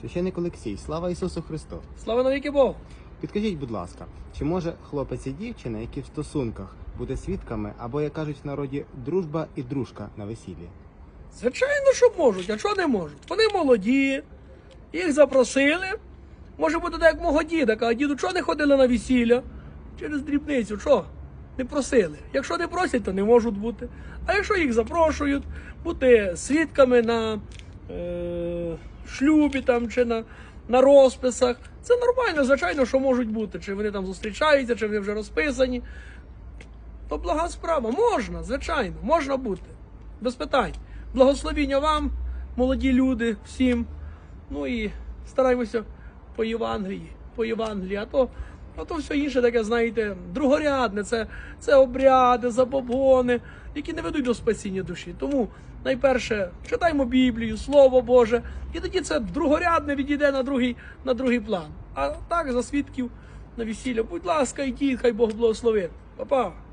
Священник Олексій, слава Ісусу Христу! Слава навіки Богу! Підкажіть, будь ласка, чи може хлопець і дівчина, які в стосунках, бути свідками, або, як кажуть в народі, дружба і дружка на весіллі? Звичайно, що можуть, а чого не можуть? Вони молоді, їх запросили. Може бути так, як мого діда. Каже, діду, чого не ходили на весілля? Через дрібницю, що? Не просили. Якщо не просять, то не можуть бути. А якщо їх запрошують, бути свідками на е, шлюбі там, чи на, на розписах, це нормально, звичайно, що можуть бути. Чи вони там зустрічаються, чи вони вже розписані. То блага справа. Можна, звичайно, можна бути. Без питань. Благословіння вам, молоді люди, всім. Ну і стараємося по Євангелії, по Євангелії. А то, а то все інше таке, знаєте, другорядне, це, це обряди, забобони, які не ведуть до спасіння душі. Тому найперше читаємо Біблію, Слово Боже, і тоді це другорядне відійде на другий, на другий план. А так, за свідків на весілля, будь ласка, йдіть, хай Бог благословить. Па-па.